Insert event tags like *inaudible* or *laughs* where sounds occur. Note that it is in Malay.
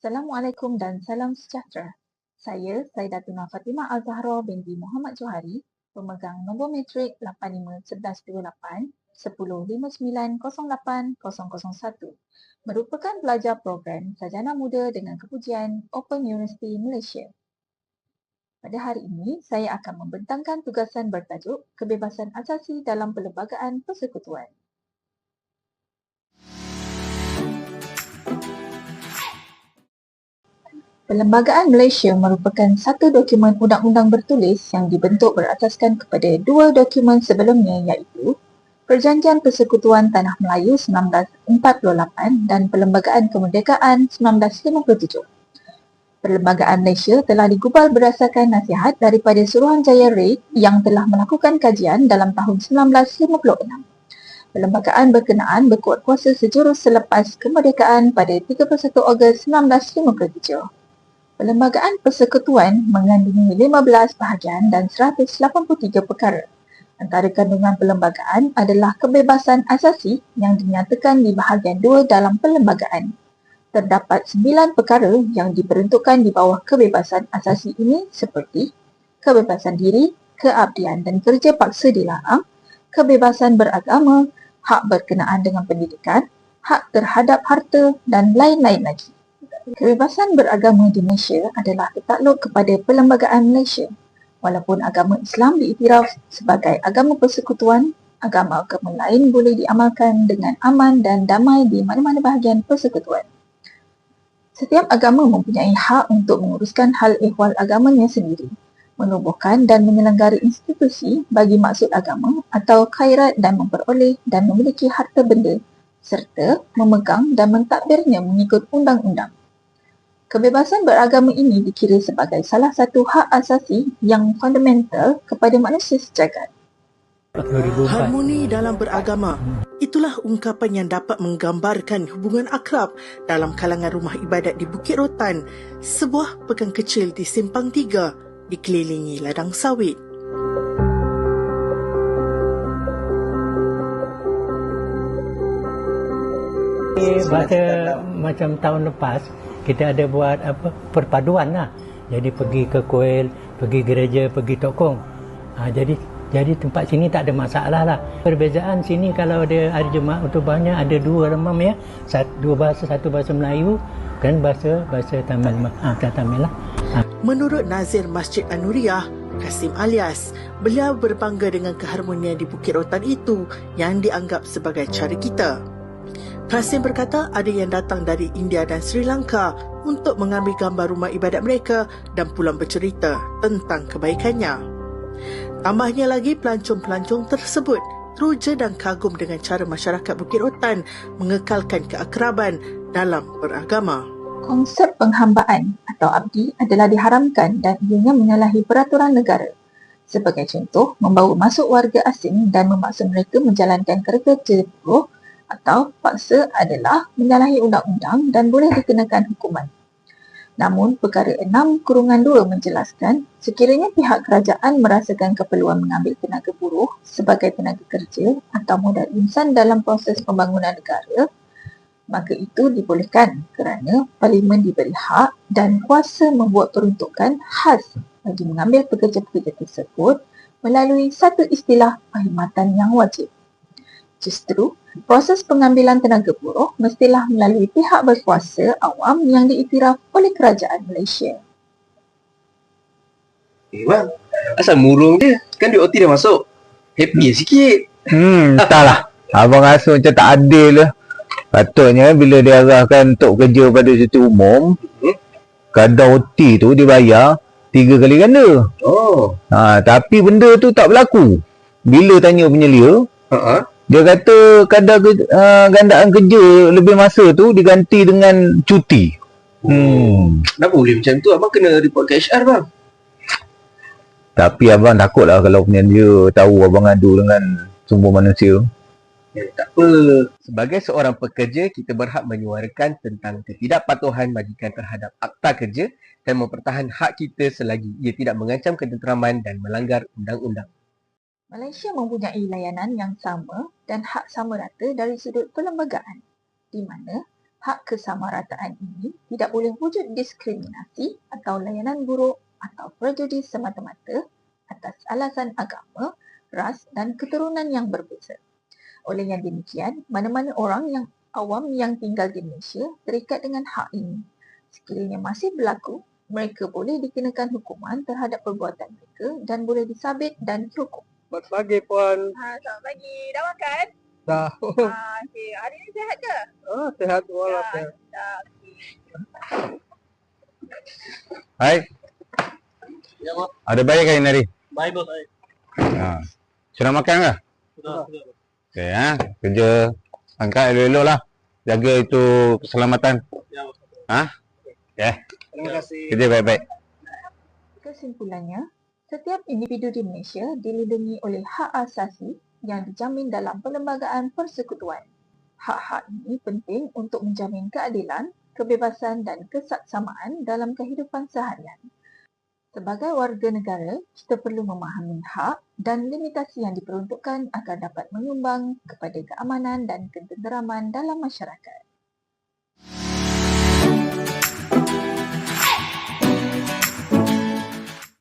Assalamualaikum dan salam sejahtera. Saya Saidatuna Fatimah Al-Zahra binti Muhammad Johari, pemegang nombor metrik 851128 10590801, merupakan pelajar program Sarjana Muda dengan kepujian Open University Malaysia. Pada hari ini, saya akan membentangkan tugasan bertajuk Kebebasan Asasi dalam Perlembagaan Persekutuan. Perlembagaan Malaysia merupakan satu dokumen undang-undang bertulis yang dibentuk berasaskan kepada dua dokumen sebelumnya iaitu Perjanjian Persekutuan Tanah Melayu 1948 dan Perlembagaan Kemerdekaan 1957. Perlembagaan Malaysia telah digubal berdasarkan nasihat daripada Suruhanjaya Raid yang telah melakukan kajian dalam tahun 1956. Perlembagaan berkenaan berkuat kuasa sejurus selepas kemerdekaan pada 31 Ogos 1957. Perlembagaan persekutuan mengandungi 15 bahagian dan 183 perkara. Antara kandungan perlembagaan adalah kebebasan asasi yang dinyatakan di bahagian 2 dalam perlembagaan terdapat sembilan perkara yang diperuntukkan di bawah kebebasan asasi ini seperti kebebasan diri, keabdian dan kerja paksa dilarang, kebebasan beragama, hak berkenaan dengan pendidikan, hak terhadap harta dan lain-lain lagi. Kebebasan beragama di Malaysia adalah tertakluk kepada Perlembagaan Malaysia. Walaupun agama Islam diiktiraf sebagai agama persekutuan, agama-agama lain boleh diamalkan dengan aman dan damai di mana-mana bahagian persekutuan. Setiap agama mempunyai hak untuk menguruskan hal ehwal agamanya sendiri, menubuhkan dan menyelenggara institusi bagi maksud agama atau khairat dan memperoleh dan memiliki harta benda serta memegang dan mentadbirnya mengikut undang-undang. Kebebasan beragama ini dikira sebagai salah satu hak asasi yang fundamental kepada manusia sejagat. Harmoni dalam beragama. Itulah ungkapan yang dapat menggambarkan hubungan akrab dalam kalangan rumah ibadat di Bukit Rotan, sebuah pekan kecil di Simpang Tiga, dikelilingi ladang sawit. Masa macam tahun lepas, kita ada buat apa perpaduan lah. Jadi pergi ke kuil, pergi gereja, pergi tokong. Ha, jadi jadi tempat sini tak ada masalah lah. Perbezaan sini kalau ada hari Jumaat untuk banyak ada dua remam ya. Satu, dua bahasa, satu bahasa Melayu dan bahasa bahasa Tamil. Ha, Tamil lah. Ha. Menurut Nazir Masjid Anuriah, Kasim Alias, beliau berbangga dengan keharmonian di Bukit Rotan itu yang dianggap sebagai cara kita. Kasim berkata ada yang datang dari India dan Sri Lanka untuk mengambil gambar rumah ibadat mereka dan pulang bercerita tentang kebaikannya. Tambahnya lagi pelancong-pelancong tersebut teruja dan kagum dengan cara masyarakat Bukit Rotan mengekalkan keakraban dalam beragama. Konsep penghambaan atau abdi adalah diharamkan dan ianya menyalahi peraturan negara. Sebagai contoh, membawa masuk warga asing dan memaksa mereka menjalankan kerja buruh atau paksa adalah menyalahi undang-undang dan boleh dikenakan hukuman. Namun, perkara 6 kurungan 2 menjelaskan sekiranya pihak kerajaan merasakan keperluan mengambil tenaga buruh sebagai tenaga kerja atau modal insan dalam proses pembangunan negara, maka itu dibolehkan kerana parlimen diberi hak dan kuasa membuat peruntukan khas bagi mengambil pekerja-pekerja tersebut melalui satu istilah perkhidmatan yang wajib. Justru, proses pengambilan tenaga buruh mestilah melalui pihak berkuasa awam yang diiktiraf oleh kerajaan Malaysia. Eh bang, asal murung je. Kan duit OT dah masuk. Happy sikit. Hmm, *laughs* entahlah. Abang rasa macam tak adil lah. Patutnya bila dia arahkan untuk kerja pada situ umum, hmm? kadar OT tu dibayar tiga kali ganda. Oh. Ha, tapi benda tu tak berlaku. Bila tanya penyelia, Uh-huh. Dia kata kadar ke, uh, gandaan kerja lebih masa tu diganti dengan cuti. Hmm. Kenapa boleh macam tu? Abang kena report ke HR bang. Tapi abang takutlah kalau penyelia tahu abang adu dengan sumber manusia. Ya, tak apa. Sebagai seorang pekerja, kita berhak menyuarakan tentang ketidakpatuhan majikan terhadap akta kerja dan mempertahan hak kita selagi ia tidak mengancam ketenteraman dan melanggar undang-undang. Malaysia mempunyai layanan yang sama dan hak sama rata dari sudut perlembagaan di mana Hak kesamarataan ini tidak boleh wujud diskriminasi atau layanan buruk atau prejudis semata-mata atas alasan agama, ras dan keturunan yang berbeza. Oleh yang demikian, mana-mana orang yang awam yang tinggal di Malaysia terikat dengan hak ini. Sekiranya masih berlaku, mereka boleh dikenakan hukuman terhadap perbuatan mereka dan boleh disabit dan dihukum. Selamat pagi Puan. Ha, selamat pagi. Dah makan? Dah. *laughs* Ha, okay. Hari ni sihat ke? Ah, sehat walaupun. sehat. Dah. Hai. Ya, Mak. Ada baik kan hari? Baik bos. Baik. Ha. Sudah makan ke? Sudah. Sudah. Okey ha. Kerja angkat elok-elok lah. Jaga itu keselamatan. Ya, bos. Ha? Okey. Terima kasih. Kerja baik-baik. Kesimpulannya, setiap individu di Malaysia dilindungi oleh hak asasi yang dijamin dalam Perlembagaan Persekutuan. Hak-hak ini penting untuk menjamin keadilan, kebebasan dan kesaksamaan dalam kehidupan seharian. Sebagai warga negara, kita perlu memahami hak dan limitasi yang diperuntukkan agar dapat menyumbang kepada keamanan dan ketenteraman dalam masyarakat.